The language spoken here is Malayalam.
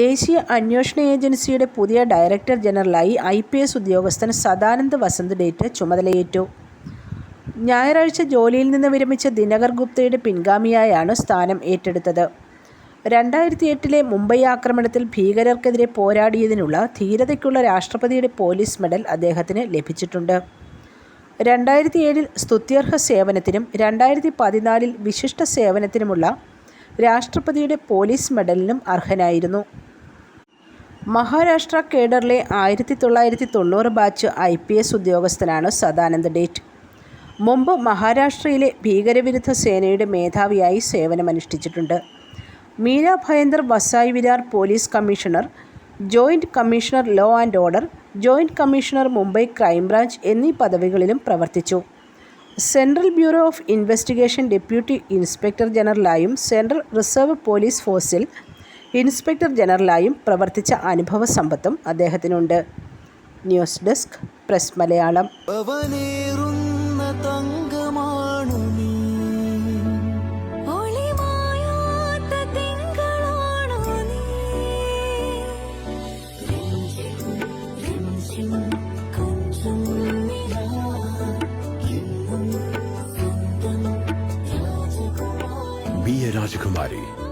ദേശീയ അന്വേഷണ ഏജൻസിയുടെ പുതിയ ഡയറക്ടർ ജനറലായി ഐ പി എസ് ഉദ്യോഗസ്ഥൻ സദാനന്ദ് വസന്ത് ഡേറ്റ് ചുമതലയേറ്റു. ഞായറാഴ്ച ജോലിയിൽ നിന്ന് വിരമിച്ച ദിനകർ ഗുപ്തയുടെ പിൻഗാമിയായാണ് സ്ഥാനം ഏറ്റെടുത്തത്. രണ്ടായിരത്തി എട്ടിലെ മുംബൈ ആക്രമണത്തിൽ ഭീകരർക്കെതിരെ പോരാടിയതിനുള്ള ധീരതയ്ക്കുള്ള രാഷ്ട്രപതിയുടെ പോലീസ് മെഡൽ അദ്ദേഹത്തിന് ലഭിച്ചിട്ടുണ്ട്. രണ്ടായിരത്തി ഏഴിൽ സ്തുത്യർഹ സേവനത്തിനും രണ്ടായിരത്തി പതിനാലിൽ വിശിഷ്ട സേവനത്തിനുമുള്ള രാഷ്ട്രപതിയുടെ പോലീസ് മെഡലിനും അർഹനായിരുന്നു. മഹാരാഷ്ട്ര കേഡറിലെ ആയിരത്തി തൊള്ളായിരത്തി തൊണ്ണൂറ് ബാച്ച് ഐ പി എസ് ഉദ്യോഗസ്ഥനാണ് സദാനന്ദ ഡേറ്റ്. മുമ്പ് മഹാരാഷ്ട്രയിലെ ഭീകരവിരുദ്ധ സേനയുടെ മേധാവിയായി സേവനമനുഷ്ഠിച്ചിട്ടുണ്ട്. Mira Bhayandar Vasai Virar police commissioner joint commissioner law and order joint commissioner Mumbai crime branch എന്നീ പദവികളിലും പ്രവർത്തിച്ചു. Central bureau of investigation deputy inspector ജനറലായും central reserve police ഫോഴ്സിൽ ഇൻസ്പെക്ടർ ജനറലായും പ്രവർത്തിച്ച അനുഭവ സമ്പത്തും അദ്ദേഹത്തിനുണ്ട് news desk press Malayalam Be a Rajakumari.